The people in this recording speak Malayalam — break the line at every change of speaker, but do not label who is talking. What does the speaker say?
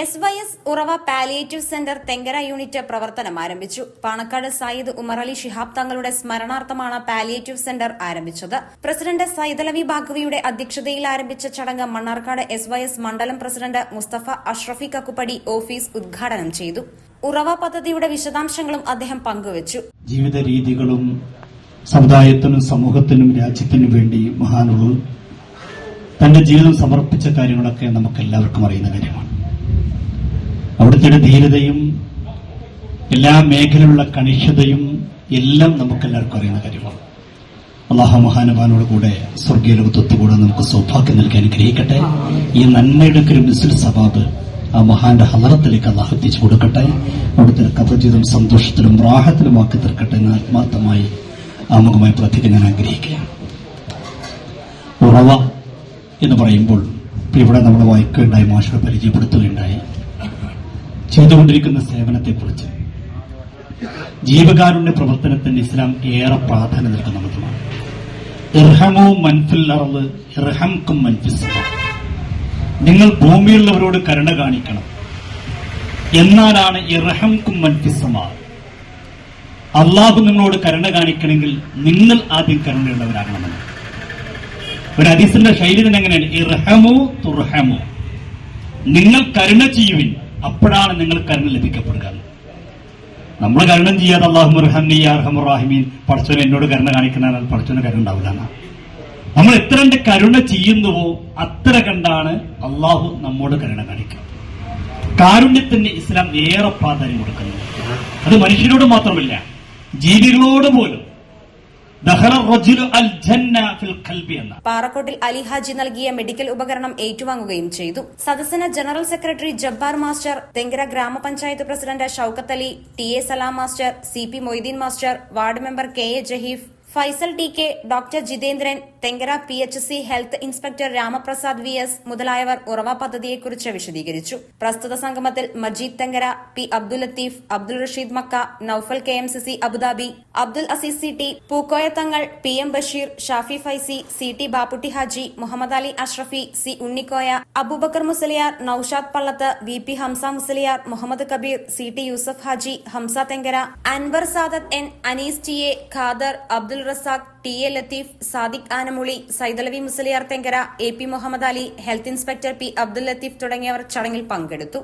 S Y S Urava palliative centre Thenkara unit പ്രവർത്തനം ആരംഭിച്ചു. പാണക്കാട് സയ്യിദ് ഉമറലി ഷിഹാബ് തങ്ങളുടെ സ്മരണാർത്ഥമാണ് പാലിയേറ്റീവ് സെന്റർ ആരംഭിച്ചത്. പ്രസിഡന്റ് സൈദലവി ബാഗ്വിയുടെ അധ്യക്ഷതയിൽ ആരംഭിച്ച ചടങ്ങ് മണ്ണാർക്കാട് എസ് വൈ എസ് മണ്ഡലം പ്രസിഡന്റ് മുസ്തഫ അഷ്റഫി കക്കുപ്പടി ഓഫീസ് ഉദ്ഘാടനം ചെയ്തു. ഉറവ പദ്ധതിയുടെ വിശദാംശങ്ങളും അദ്ദേഹം പങ്കുവച്ചു.
ജീവിത രീതികളും സമുദായത്തിനും സമൂഹത്തിനും രാജ്യത്തിനും വേണ്ടി മഹാനുള്ള തന്റെ ജീവിതം സമർപ്പിച്ച കാര്യങ്ങളൊക്കെ നമുക്ക് എല്ലാവർക്കും അറിയുന്ന കാര്യമാണ്. അവിടുത്തെ ഒരു ധീരതയും എല്ലാ മേഖലയിലുള്ള കണിഷ്ഠതയും എല്ലാം നമുക്ക് എല്ലാവർക്കും അറിയുന്ന കാര്യമാണ്. അള്ളാഹു മഹാനബാനോട് കൂടെ സ്വർഗീയ ലോകത്തൊത്തുകൂടെ നമുക്ക് സൗഭാഗ്യം നൽകാൻ അനുഗ്രഹിക്കട്ടെ. ഈ നന്മയുടെ ഒരു മിസിൽ സബാബ് ആ മഹാന്റെ ഹലറത്തിലേക്ക് അള്ളാഹ് എത്തിച്ചു കൊടുക്കട്ടെ. അവിടുത്തെ കഥജീവിതം സന്തോഷത്തിലും റാഹത്തിലും ആക്കി തീർക്കട്ടെ എന്ന് ആത്മാർത്ഥമായി ആമുഖമായി പ്രാർത്ഥിക്കാൻ ഞാൻ ആഗ്രഹിക്കുകയാണ്. ഉറവ എന്ന് പറയുമ്പോൾ ഇവിടെ നമ്മൾ വായിക്കുകയുണ്ടായി മാഷോട് പരിചയപ്പെടുത്തുകയുണ്ടായി. ചെയ്തുകൊണ്ടിരിക്കുന്ന സേവനത്തെക്കുറിച്ച്. ജീവകാരുണ്യ പ്രവർത്തനത്തിന് ഇസ്ലാം ഏറെ പ്രാധാന്യം നൽകുന്ന മതമാണ്. ഇർഹമോ മൻഫിൽ അറൾ ഇർഹംക്കും മൻഫിസ് നിങ്ങൾ ഭൂമിയിലുള്ളവരോട് കരുണ കാണിക്കണം. എന്നാലാണ് ഇർഹംക്കും മൻഫിസമാ അള്ളാഹു നിങ്ങളോട് കരുണ കാണിക്കണമെങ്കിൽ നിങ്ങൾ ആദ്യം കരുണയുള്ളവരാകണമെന്ന്. ഒരു ഹദീസിന്റെ ശൈലി തന്നെ എങ്ങനെയാണ്? ഇർഹമോ തുർഹമോ. നിങ്ങൾ കരുണ ചെയ്യുവിൻ. അപ്പോഴാണ് നിങ്ങൾ കരുണ ലഭിക്കപ്പെടുക. നമ്മൾ കരുണം ചെയ്യാതെ അള്ളാഹു അർഹമുറാഹിമീൻ എന്നോട് കരുണ കാണിക്കുന്ന പടച്ചോന് കരുണ ഉണ്ടാവില്ല നമ്മൾ എത്ര കണ്ട് കരുണ ചെയ്യുന്നുവോ അത്ര കണ്ടാണ് അള്ളാഹു നമ്മോട് കരുണ കാണിക്കുക. കാരുണ്യത്തിന് ഇസ്ലാം ഏറെ പ്രാധാന്യം കൊടുക്കുന്നു. അത് മനുഷ്യരോട് മാത്രമല്ല ജീവികളോട് പോലും.
പാറക്കോട്ടിൽ അലി ഹാജി നൽകിയ മെഡിക്കൽ ഉപകരണം ഏറ്റുവാങ്ങുകയും ചെയ്തു. സദസ്സിന് general secretary Jabbar master Thenkara ഗ്രാമപഞ്ചായത്ത് president Shoukath Ali T A Salam master C P Moideen master ward member K A Jaheef Faisal T K doctor Jithendran Thenkara P H C health inspector Ramaprasad V S മുതലായവർ Urava പദ്ധതിയെക്കുറിച്ച് വിശദീകരിച്ചു. പ്രസ്തുത സംഗമത്തിൽ Majeed Thenkara P Abdul Latheef Abdul Rasheed Makka Noufal K M C C Abu Dhabi Abdul Azeez C T Pookoya Thangal P M Basheer Shafi Faizy C T Bapputty Haji Muhammad Ali Ashrafi C Unnikoya Aboobacker Musliyar Noushad Pallath V P Hamza Musliyar Muhammad Kabeer C T Yusuf Haji Hamza Thenkara Anwar Sadath N Anees T A Khader Razak T A Latheef Sadiq Anamuli Saidalavi Musliyar Thenkara A P Muhammad Ali health inspector P Abdul Latheef തുടങ്ങിയവർ ചടങ്ങിൽ പങ്കെടുത്തു.